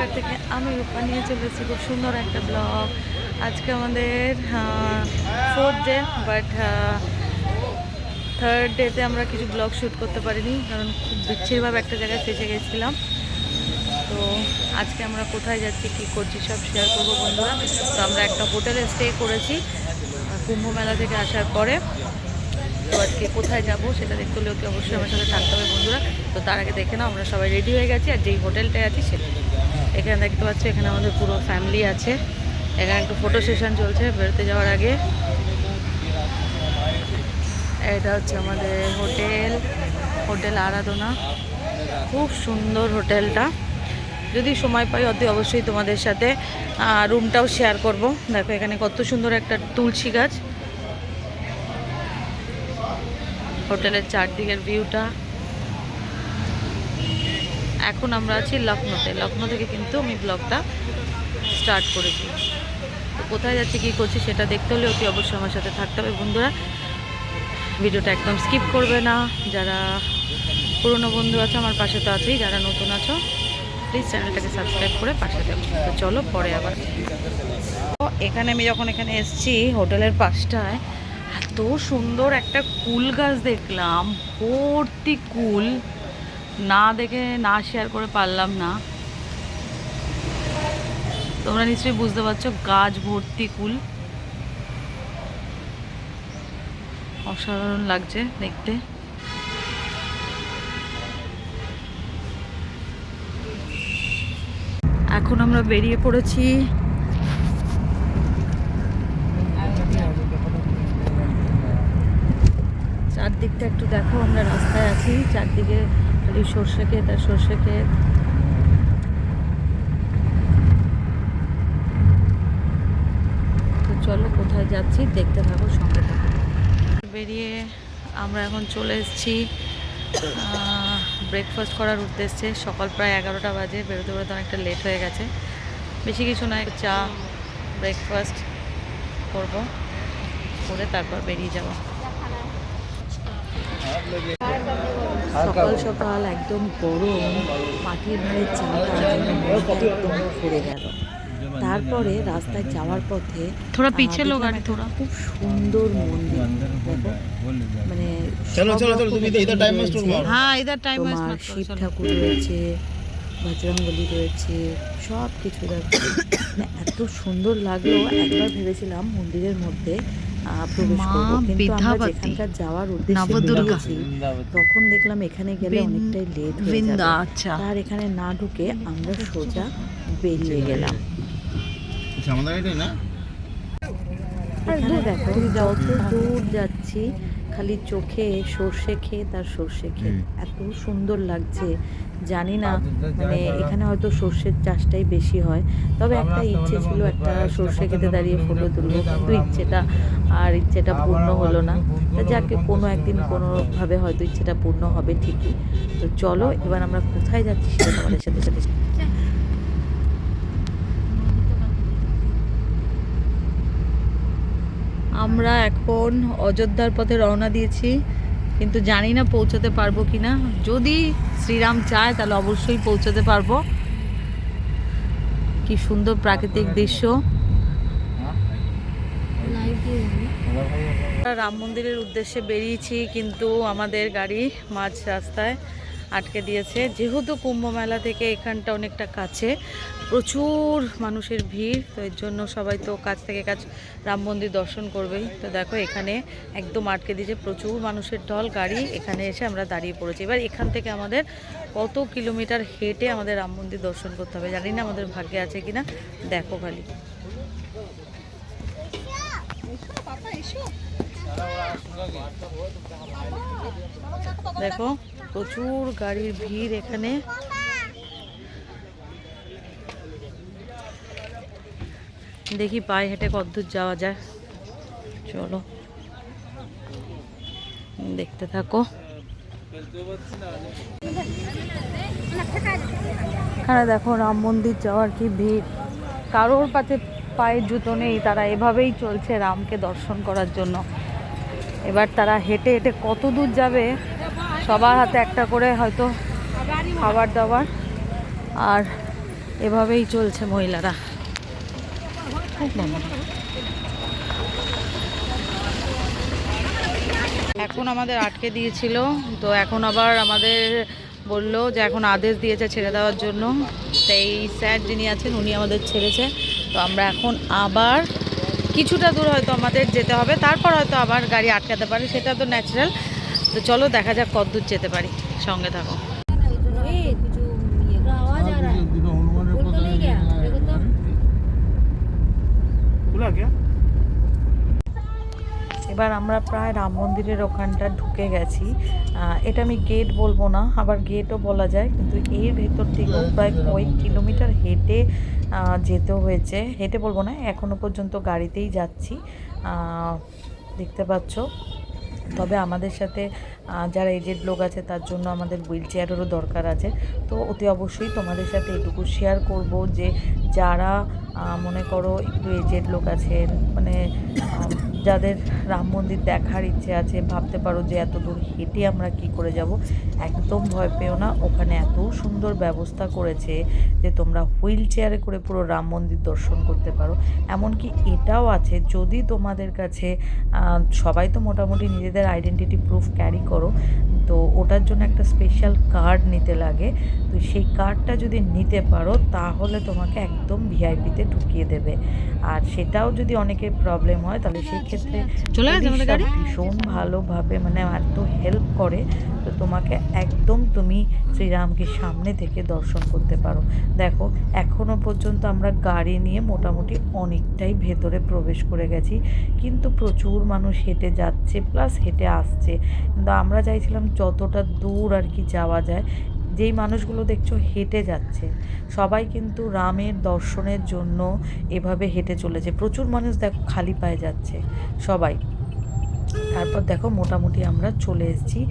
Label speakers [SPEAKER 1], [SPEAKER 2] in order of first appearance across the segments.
[SPEAKER 1] Blogger থেকে আমি রূপা নিয়ে চলে এসেছি খুব সুন্দর একটা ব্লগ আজকে আমাদের ফোর্থ ডে বাট থার্ড ডেতে আমরা কিছু ব্লগ শ্যুট করতে পারিনি, কারণ খুব বিচ্ছিরভাবে একটা জায়গায় ফেসে গেছিলাম। তো আজকে আমরা কোথায় যাচ্ছি, কী করছি, সব শেয়ার করব বন্ধুরা। তো আমরা একটা হোটেলে স্টে করেছি কুম্ভ মেলা থেকে আসার পরে। তো আজকে কোথায় যাব সেটা দেখতে হলে অবশ্যই আমার সাথে থাকতে হবে বন্ধুরা। তো তার আগে দেখে নাও, আমরা সবাই রেডি হয়ে গেছি, আর যেই হোটেলটায় আছি সেটা এখানে দেখতে পাচ্ছি, এখানে আমাদের পুরো ফ্যামিলি আছে। এখানে একটু ফটো সেশন চলছে বেরোতে যাওয়ার আগে। এটা হচ্ছে আমাদের হোটেল হোটেল আরাধনা। খুব সুন্দর হোটেলটা। যদি সময় পাই, অতি অবশ্যই তোমাদের সাথে রুমটাও শেয়ার করব। দেখো, এখানে কত সুন্দর একটা তুলসী গাছ। হোটেলের চারদিকের ভিউটা এখন আমরা আছি লখনৌতে লখনৌ থেকে কিন্তু আমি ব্লগটা স্টার্ট করেছি। তো কোথায় যাচ্ছি, কী করছি সেটা দেখতে হলে অতি অবশ্যই আমার সাথে থাকতে হবে। বন্ধুরা, ভিডিওটা একদম স্কিপ করবে না। যারা পুরনো বন্ধু আছে, আমার পাশে তো আছেই। যারা নতুন আছো প্লিজ চ্যানেলটাকে সাবস্ক্রাইব করে পাশে দেবো তো চলো, পরে আবার। তো এখানে আমি যখন এখানে এসেছি, হোটেলের পাশটায়, এত সুন্দর একটা কুল গাছ দেখলাম। ভর্তি কুল। না দেখে না শেয়ার করে পারলাম না। তোমরা নিশ্চয়ই বুঝতে পারছ, গাছ ভর্তি কুল। অসাধারণ লাগছে দেখতে। এখন আমরা বেরিয়ে পড়েছি। চারদিকটা একটু দেখো, আমরা রাস্তায় আছি, চারদিকে খালি সর্ষে ক্ষেত আর সর্ষে ক্ষেত। তো চলো কোথায় যাচ্ছি দেখতে থাকো, সঙ্গে থাকো। বেরিয়ে আমরা এখন চলে এসেছি ব্রেকফাস্ট করার উদ্দেশ্যে। সকাল প্রায় এগারোটা বাজে, বেরোতে বেরোতে অনেকটা লেট হয়ে গেছে। বেশি কিছু নয়, চা ব্রেকফাস্ট করব, করে তারপর বেরিয়ে যাব। সকাল সকাল। একদম গরম মাটির ভাড়ে চাটা একদম ভরে গেল। তারপরে রাস্তায় যাওয়ার পথে
[SPEAKER 2] থোড়া
[SPEAKER 1] পিছে
[SPEAKER 2] লোক
[SPEAKER 1] আর
[SPEAKER 2] থোড়া।
[SPEAKER 1] খুব সুন্দর মন্দির। মানে
[SPEAKER 3] চলো চলো চলো তুমি ইদার টাইম ওয়েস্ট
[SPEAKER 2] করো হ্যাঁ ইদার
[SPEAKER 1] টাইম
[SPEAKER 2] ওয়েস্ট করো
[SPEAKER 1] শিব ঠাকুর রয়েছে বজরঙ্গলি রয়েছে সব কিছু দেখো মানে এত সুন্দর লাগল একবার ভেবেছিলাম মন্দিরের মধ্যে প্রবেশ করব। কিন্তু আমরা যেখানকার যাওয়ার উদ্দেশ্যে তখন দেখলাম এখানে গেলে অনেকটাই লেট হয়ে
[SPEAKER 2] বৃন্দা
[SPEAKER 1] যাবে
[SPEAKER 2] আচ্ছা।
[SPEAKER 1] তার এখানে না ঢুকে আমরা সোজা বেরিয়ে গেলাম।
[SPEAKER 3] আচ্ছা এটাই না?
[SPEAKER 1] দেখো যত দূর যাচ্ছি। খালি চোখে সর্ষে ক্ষেত আর সর্ষে ক্ষেত। এত সুন্দর লাগছে। জানি না মানে এখানে হয়তো সর্ষের চাষটাই বেশি হয়। তবে একটা ইচ্ছে ছিল একটা সর্ষে খেতে দাঁড়িয়ে ফটো তুলবো। কিন্তু ইচ্ছেটা আর ইচ্ছেটা পূর্ণ হলো না। তা যাকে কোনো একদিন কোনোভাবে হয়তো ইচ্ছেটা পূর্ণ হবে ঠিকই। তো চলো এবার আমরা কোথায় যাচ্ছি সেটা তোমাদের সাথে সাথে আমরা এখন অযোধ্যার পথে রওনা দিয়েছি কিন্তু জানি না পৌঁছাতে পারব কি না। যদি শ্রীরাম চায় তাহলে অবশ্যই পৌঁছাতে পারব। কি সুন্দর প্রাকৃতিক দৃশ্য। রাম মন্দিরের উদ্দেশ্যে বেরিয়েছি কিন্তু আমাদের গাড়ি মাঝ রাস্তায় আটকে দিয়েছে। যেহেতু কুম্ভ মেলা থেকে এখানটা অনেকটা কাছে, প্রচুর মানুষের ভিড়, তো এর জন্য সবাই তো কাছ থেকে কাছ রাম মন্দির দর্শন করবেই। তো দেখো, এখানে একদম আটকে দিয়েছে প্রচুর মানুষের ঢল গাড়ি। এখানে এসে আমরা দাঁড়িয়ে পড়েছি। এবার এখান থেকে আমাদের কত কিলোমিটার হেঁটে আমাদের রাম মন্দির দর্শন করতে হবে। জানি না আমাদের ভাগ্যে আছে কিনা। দেখো খালি। দেখো, প্রচুর গাড়ির ভিড় এখানে। দেখি পায়ে হেঁটে কতদূর যাওয়া যায়। চলো। দেখতে থাকো। এখানে দেখো, রাম মন্দির যাওয়ার কি ভিড়। কারোর পাতে পায়ের জুতো নেই, তারা এভাবেই চলছে রামকে দর্শন করার জন্য। এবার তারা হেঁটে হেঁটে কত দূর যাবে, সবার হাতে একটা করে হয়তো খাবার দাবার। আর এভাবেই চলছে মহিলারা। এখন আমাদের আটকে দিয়েছিল, তো এখন আবার আমাদের বলল যে এখন আদেশ দিয়েছে ছেড়ে দেওয়ার জন্য। তাই স্যার যিনি আছেন, উনি আমাদের ছেড়েছে। তো আমরা এখন আবার কিছুটা দূর হয়তো আমাদের যেতে হবে, তারপর হয়তো আবার গাড়ি আটকাতে পারে, সেটা তো ন্যাচারাল তো চলো দেখা যাক কত দূর যেতে পারি, সঙ্গে থাকো। এবার আমরা প্রায় রাম মন্দিরের ওখানটা ঢুকে গেছি। এটা আমি গেট বলব না আবার গেটও বলা যায় কিন্তু এর ভেতর থেকেও প্রায় কয়েক কিলোমিটার হেঁটে যেতে হয়েছে। হেঁটে বলব না এখনও পর্যন্ত গাড়িতেই যাচ্ছি। দেখতে পাচ্ছ। তবে আমাদের সাথে যারা এজেড লোক আছে তার জন্য আমাদের হুইল চেয়ারেরও দরকার আছে। তো অতি অবশ্যই তোমাদের সাথে এটুকু শেয়ার করব যে যারা মনে করো একটু এজেড লোক আছেন মানে যাদের রাম মন্দির দেখার ইচ্ছে আছে, ভাবতে পারো যে এত দূর হেঁটে আমরা কি করে যাব, একদম ভয় পেও না। ওখানে এত সুন্দর ব্যবস্থা করেছে যে তোমরা হুইল চেয়ারে করে পুরো রাম মন্দির দর্শন করতে পারো। এমনকি এটাও আছে, যদি তোমাদের কাছে সবাই তো মোটামুটি নিজেদের আইডেন্টিটি প্রুফ ক্যারি করো তো ওটার জন্য একটা স্পেশাল কার্ড নিতে লাগে। তো সেই কার্ডটা যদি নিতে পারো তাহলে তোমাকে একদম ভিআইপিতে ঢুকিয়ে দেবে। আর সেটাও যদি অনেকের প্রবলেম হয় তাহলে সেই ক্ষেত্রে? ভীষণ ভালোভাবে মানে এত হেল্প করে তো তোমাকে একদম তুমি শ্রীরামকে সামনে থেকে দর্শন করতে পারো। দেখো এখনও পর্যন্ত আমরা গাড়ি নিয়ে মোটামুটি অনেকটাই ভেতরে প্রবেশ করে গেছি। কিন্তু প্রচুর মানুষ হেঁটে যাচ্ছে প্লাস হেঁটে আসছে। কিন্তু আমরা চাইছিলাম যতটা দূর আর কি যাওয়া যায় যেই মানুষগুলো দেখছ হেঁটে যাচ্ছে সবাই কিন্তু রামের দর্শনের জন্য এভাবে হেঁটে চলেছে। প্রচুর মানুষ দেখো খালি পায়ে যাচ্ছে সবাই। তারপর দেখো মোটামুটি আমরা চলে এসেছি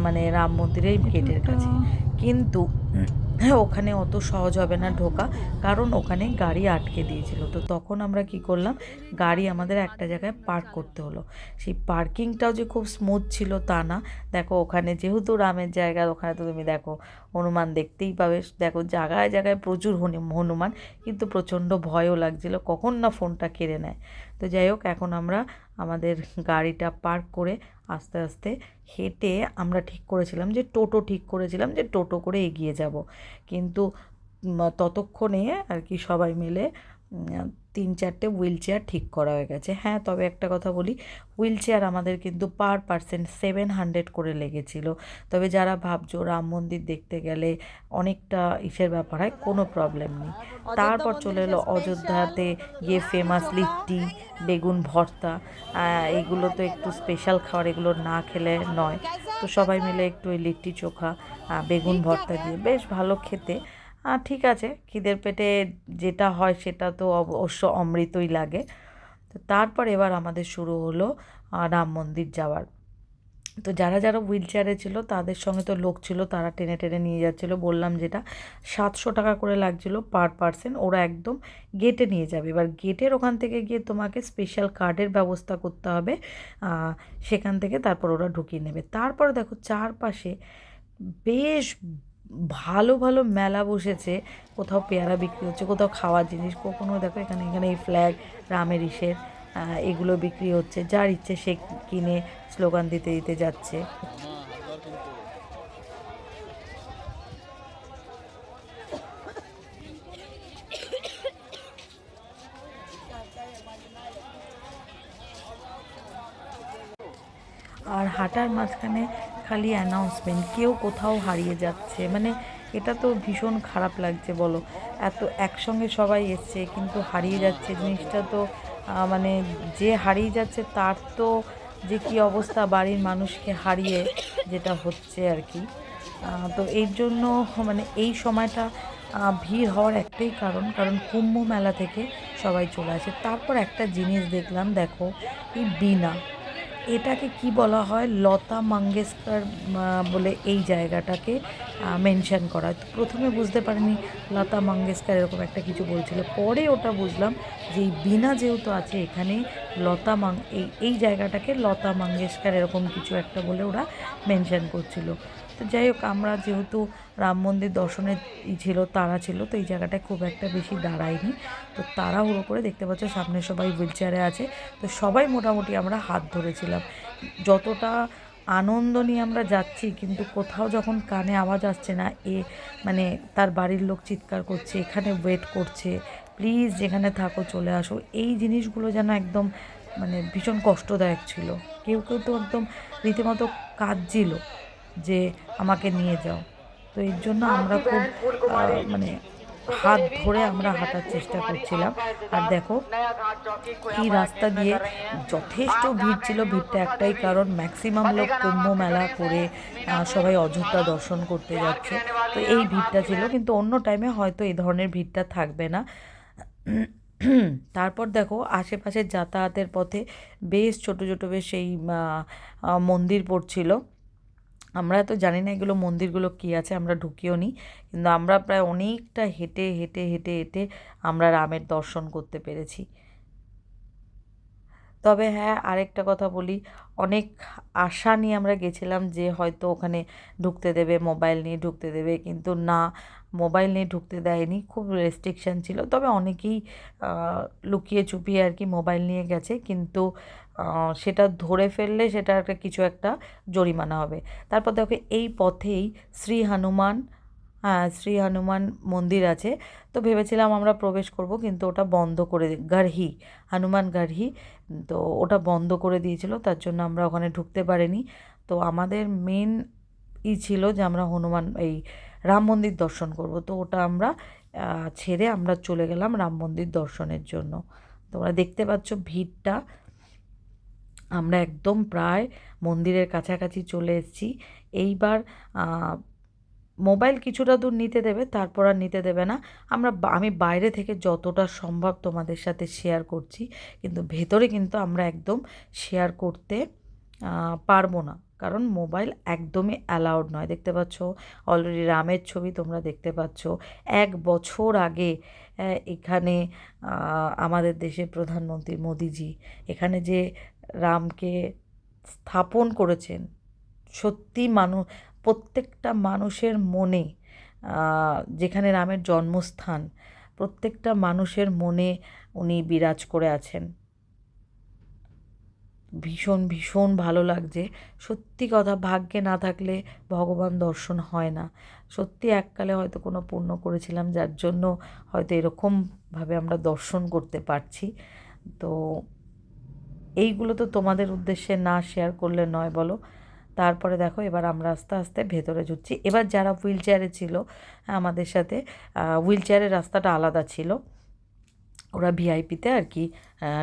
[SPEAKER 1] মানে রাম মন্দিরের গেটের কাছে। কিন্তু উম, ওখানে অত সহজ হবে না ঢোকা, কারণ ওখানে গাড়ি আটকে দিয়েছিল। তো তখন আমরা কি করলাম, গাড়ি আমাদের একটা জায়গায় পার্ক করতে হলো। সেই পার্কিংটাও যে খুব স্মুথ ছিল তা না। দেখো ওখানে যেহেতু রামের জায়গা, ওখানে তো তুমি দেখো হনুমান দেখতেই পাবে। দেখো, জায়গায় জায়গায় প্রচুর হনু- হনুমান, কিন্তু প্রচণ্ড ভয়ও লাগছিল। কখন না ফোনটা কেড়ে নেয়। তো যাই হোক, এখন আমরা আমাদের গাড়িটা পার্ক করে আস্তে আস্তে হেঁটে আমরা ঠিক করেছিলাম যে টোটো ঠিক করেছিলাম যে টোটো করে এগিয়ে যাব। কিন্তু ততক্ষণে আর কি সবাই মিলে তিন চারটে হুইল চেয়ার ঠিক করা হয়ে গেছে। হ্যাঁ তবে একটা কথা বলি হুইল চেয়ার আমাদের কিন্তু পার পার্সেন্ট সেভেন হান্ড্রেড করে লেগেছিল। তবে যারা ভাবছ রাম মন্দির দেখতে গেলে অনেকটা ইসের ব্যাপার হয় কোনো প্রবলেম নেই। তারপর চলে এলো অযোধ্যাতে গিয়ে ফেমাস লিট্টি বেগুন ভর্তা এগুলো তো একটু স্পেশাল খাবার এগুলো না খেলে নয়। তো সবাই মিলে একটু ওই লিট্টি চোখা বেগুন ভর্তা দিয়ে। বেশ ভালো খেতে। ঠিক আছে, খিদের পেটে যেটা হয় সেটা তো অবশ্য অমৃতই লাগে। তো তারপর এবার আমাদের শুরু হলো রাম মন্দির যাওয়ার। তো যারা যারা হুইল চেয়ারে ছিল, তাদের সঙ্গে তো লোক ছিল, তারা টেনে টেনে নিয়ে যাচ্ছিল। বললাম যেটা, সাতশো টাকা করে লাগছিল পার পার্সন, ওরা একদম গেটে নিয়ে যাবে। এবার গেটের ওখান থেকে গিয়ে তোমাকে স্পেশাল কার্ডের ব্যবস্থা করতে হবে সেখান থেকে তারপর ওরা ঢুকিয়ে নেবে। তারপর দেখো চারপাশে বেশ ভালো ভালো মেলা বসেছে। কোথাও পেয়ারা বিক্রি হচ্ছে, কোথাও খাওয়ার জিনিস। কখনো দেখো এখানে এখানে এই ফ্ল্যাগ রামের ইসের এগুলো বিক্রি হচ্ছে। যার ইচ্ছে সে কিনে, স্লোগান দিতে দিতে যাচ্ছে। আর হাঁটার মাঝখানে খালি অ্যানাউন্সমেন্ট কেউ কোথাও হারিয়ে যাচ্ছে। মানে এটা তো ভীষণ খারাপ লাগছে, বলো। এত একসঙ্গে সবাই এসছে, কিন্তু হারিয়ে যাচ্ছে জিনিসটা তো মানে যে হারিয়ে যাচ্ছে তার তো যে কি অবস্থা বাড়ির মানুষকে হারিয়ে যেটা হচ্ছে আর কি। তো এর জন্য মানে এই সময়টা ভিড় হওয়ার একটাই কারণ কারণ কুম্ভ মেলা থেকে সবাই চলে আসে। তারপর একটা জিনিস দেখলাম, দেখো, এই বিনা এটাকে কি বলা হয়? লতা মঙ্গেশকর বলে এই জায়গাটাকে মেনশন করা। প্রথমে বুঝতে পারিনি লতা মঙ্গেশকর এরকম একটা কিছু বলছিল। পরে ওটা বুঝলাম যে এই বিনা যেহেতু আছে এখানে, লতা মং, এই এই জায়গাটাকে লতা মঙ্গেশকর এরকম কিছু একটা বলে ওরা মেনশন করছিল। তো যাই হোক, আমরা যেহেতু রাম মন্দির দর্শনের ছিল, তারা ছিল, তো এই জায়গাটায় খুব একটা বেশি দাঁড়ায়নি। তো তারা তাড়াহুড়ো করে দেখতে পাচ্ছ, সামনে সবাই হুইল চেয়ারে আছে। তো সবাই মোটামুটি আমরা হাত ধরেছিলাম। যতটা আনন্দ নিয়ে আমরা যাচ্ছি, কিন্তু কোথাও যখন কানে আওয়াজ আসছে না, এ মানে তার বাড়ির লোক চিৎকার করছে, এখানে ওয়েট করছে প্লিজ যেখানে থাকো চলে আসো, এই জিনিসগুলো যেন একদম মানে ভীষণ কষ্টদায়ক ছিল। কেউ কেউ তো একদম রীতিমতো কাঁদছিল যে আমাকে নিয়ে যাও। তো এর জন্য আমরা খুব মানে হাত ধরে আমরা হাঁটার চেষ্টা করছিলাম। আর দেখো এই রাস্তা দিয়ে যথেষ্ট ভিড় ছিল। ভিড়টা একটাই কারণ ম্যাক্সিমাম লোক কুম্ভ মেলা করে সবাই অযোধ্যা দর্শন করতে যাচ্ছে। তো এই ভিড়টা ছিল কিন্তু অন্য টাইমে হয়তো এই ধরনের ভিড়টা থাকবে না। তারপর দেখো আশেপাশের যাতায়াতের পথে বেশ ছোট ছোট বেশ আহ, মন্দির পড়ছিল। আমরা তো জানি না এগুলো মন্দিরগুলো কী আছে, আমরা ঢুকিও নি। কিন্তু আমরা প্রায় অনেকটা হেঁটে হেঁটে হেঁটে হেঁটে আমরা রামের দর্শন করতে পেরেছি। তবে হ্যাঁ আরেকটা কথা বলি, অনেক আশা নিয়ে আমরা গেছিলাম যে হয়তো ওখানে ঢুকতে দেবে, মোবাইল নিয়ে ঢুকতে দেবে, কিন্তু না, মোবাইল নিয়ে ঢুকতে দেয়নি, খুব রেস্ট্রিকশান ছিল। তবে অনেকেই লুকিয়ে চুপিয়ে আর কি মোবাইল নিয়ে গেছে, কিন্তু সেটা ধরে ফেললে সেটা একটা কিছু একটা জরিমানা হবে। তারপর দেখো এই পথেই শ্রী হনুমান হ্যাঁ শ্রী হনুমান মন্দির আছে। তো ভেবেছিলাম আমরা প্রবেশ করব, কিন্তু ওটা বন্ধ করে গার্হি হনুমান গার্হি তো ওটা বন্ধ করে দিয়েছিল, তার জন্য আমরা ওখানে ঢুকতে পারিনি। তো আমাদের মেন ই ছিল যে আমরা হনুমান, এই রাম মন্দির দর্শন করব। তো ওটা আমরা ছেড়ে আমরা চলে গেলাম রাম মন্দির দর্শনের জন্য। তোমরা দেখতে পাচ্ছ ভিড়টা। আমরা একদম প্রায় মন্দিরের কাছাকাছি চলে এসেছি। এইবার মোবাইল কিছুটা দূর নিতে দেবে, তারপর আর নিতে দেবে না। আমরা আমি বাইরে থেকে যতটা সম্ভব তোমাদের সাথে শেয়ার করছি, কিন্তু ভেতরে কিন্তু আমরা একদম শেয়ার করতে পারব না। কারণ মোবাইল একদমই অ্যালাউড নয়। দেখতে পাচ্ছ অলরেডি রামের ছবি তোমরা দেখতে পাচ্ছ। এক বছর আগে এখানে আমাদের দেশের প্রধানমন্ত্রী মোদিজি, এখানে যে রামকে স্থাপন করেছেন। সত্যি মানুষ প্রত্যেকটা মানুষের মনে যেখানে রামের জন্মস্থান, প্রত্যেকটা মানুষের মনে উনি বিরাজ করে আছেন। ভীষণ ভীষণ ভালো লাগছে। সত্যি কথা, ভাগ্যে না থাকলে ভগবান দর্শন হয় না। সত্যি এককালে হয়তো কোনো পুণ্য করেছিলাম, যার জন্য হয়তো এরকমভাবে আমরা দর্শন করতে পারছি। তো এইগুলো তো তোমাদের উদ্দেশ্যে না শেয়ার করলে নয়, বলো। তারপরে দেখো, এবার আমরা আস্তে আস্তে ভেতরে ঢুকছি। এবার যারা হুইল চেয়ারে ছিল আমাদের সাথে হুইল চেয়ারের রাস্তাটা আলাদা ছিল। ওরা ভিআইপিতে আর কি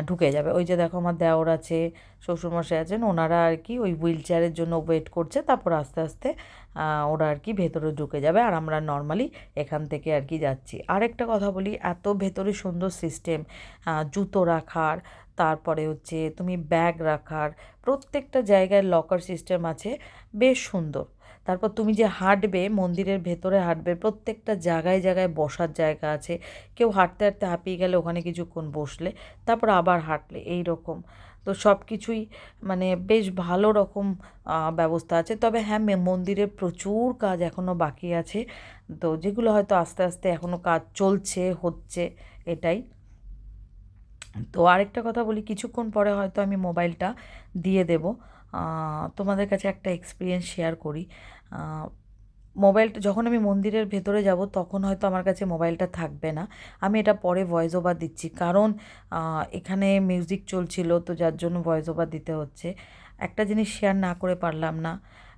[SPEAKER 1] ঢুকে যাবে। ওই যে দেখো, আমার দেওর আছে, শ্বশুরমশাই আছেন, ওনারা আর কি ওই হুইল চেয়ারের জন্য ওয়েট করছে। তারপর আস্তে আস্তে ওরা আর কি ভেতরে ঢুকে যাবে আর আমরা নর্মালি এখান থেকে আর কি যাচ্ছি। আরেকটা কথা বলি, এত ভেতরে সুন্দর সিস্টেম জুতো রাখার তারপরে হচ্ছে তুমি ব্যাগ রাখার প্রত্যেকটা জায়গায় লকার সিস্টেম আছে, বেশ সুন্দর। তারপর তুমি যে হাঁটবে, মন্দিরের ভেতরে হাঁটবে, প্রত্যেকটা জায়গায় জায়গায় বসার জায়গা আছে। কেউ হাঁটতে হাঁটতে হাঁপিয়ে গেলে ওখানে কিছুক্ষণ বসলে, তারপর আবার হাঁটলে এই রকম তো সব কিছুই মানে বেশ ভালো রকম ব্যবস্থা আছে। তবে হ্যাঁ মন্দিরে প্রচুর কাজ এখনও বাকি আছে। তো যেগুলো হয়তো আস্তে আস্তে এখনও কাজ চলছে, হচ্ছে, এটাই। তো আরেকটা কথা বলি, কিছুক্ষণ পরে হয়তো আমি মোবাইলটা দিয়ে দেব। তোমাদের কাছে একটা এক্সপিরিয়েন্স শেয়ার করি। মোবাইলটা যখন আমি মন্দিরের ভেতরে যাব, তখন হয়তো আমার কাছে মোবাইলটা থাকবে না। আমি এটা পরে ভয়েস ওভার দিচ্ছি। কারণ এখানে মিউজিক চলছিল, তো যার জন্য ভয়েস ওভার দিতে হচ্ছে। একটা জিনিস শেয়ার না করে পারলাম না।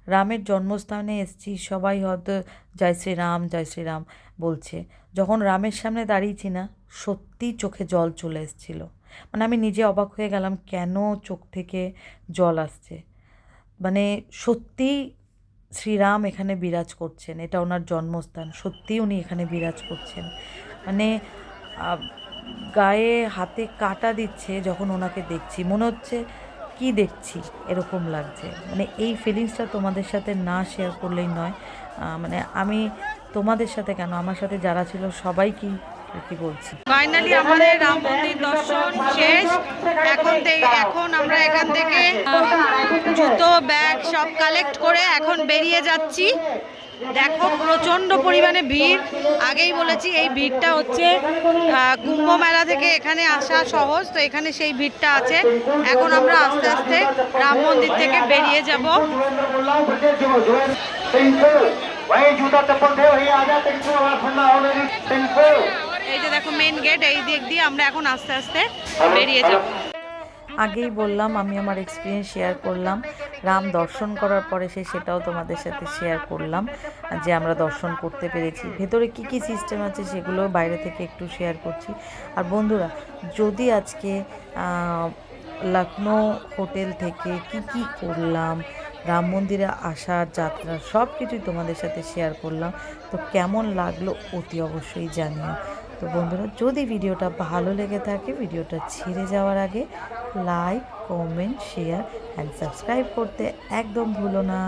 [SPEAKER 1] রামের জন্মস্থানে এসেছি, সবাই হয়তো জয় শ্রীরাম জয় শ্রীরাম বলছে। যখন রামের সামনে দাঁড়িয়েছি না সত্যি চোখে জল চলে এসেছিল। মানে আমি নিজে অবাক হয়ে গেলাম, কেন চোখ থেকে জল আসছে? মানে সত্যিই শ্রীরাম এখানে বিরাজ করছেন, এটা ওনার জন্মস্থান, সত্যিই উনি এখানে বিরাজ করছেন। মানে গায়ে হাতে কাটা দিচ্ছে যখন ওনাকে দেখছি। মনে হচ্ছে কি দেখছি? এরকম লাগছে। মানে এই ফিলিংসটা তোমাদের সাথে না শেয়ার করলেই নয়। মানে আমি তোমাদের সাথে কেন? আমার সাথে যারা ছিল সবাইকেই কি বলছি? ফাইনালি আমাদের রাম মন্দির দর্শন শেষ। এখন থেকে এখন আমরা এখান থেকে জুতো, ব্যাগ সব কালেক্ট করে এখন বেরিয়ে যাচ্ছি। দেখো, প্রচণ্ড পরিমাণে ভিড়। আগেই বলেছি, এই ভিড়টা হচ্ছে কুম্ভ মেলা থেকে এখানে আসা সহজ, তো এখানে সেই ভিড়টা আছে। এখন আমরা আস্তে আস্তে রাম মন্দির থেকে বেরিয়ে যাব। এই যে দেখো মেন গেট এই দিক দিয়ে আমরা এখন আস্তে আস্তে বেরিয়ে যাব। আগেই বললাম, আমি আমার এক্সপিরিয়েন্স শেয়ার করলাম। রাম দর্শন করার পরে সে সেটাও তোমাদের সাথে শেয়ার করলাম, যে আমরা দর্শন করতে পেরেছি। ভেতরে কি কি সিস্টেম আছে সেগুলো বাইরে থেকে একটু শেয়ার করছি। আর বন্ধুরা, যদি আজকে লখনৌ হোটেল থেকে কি কি করলাম, রাম মন্দিরে আসার যাত্রা সব কিছুই তোমাদের সাথে শেয়ার করলাম, তো কেমন লাগল অতি অবশ্যই জানিও। তো বন্ধুরা, যদি ভিডিওটা ভালো লেগে থাকে, ভিডিওটা ছেড়ে যাওয়ার আগে like comment share and subscribe করতে একদম ভুলো না।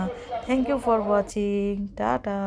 [SPEAKER 1] Thank you for watching tata.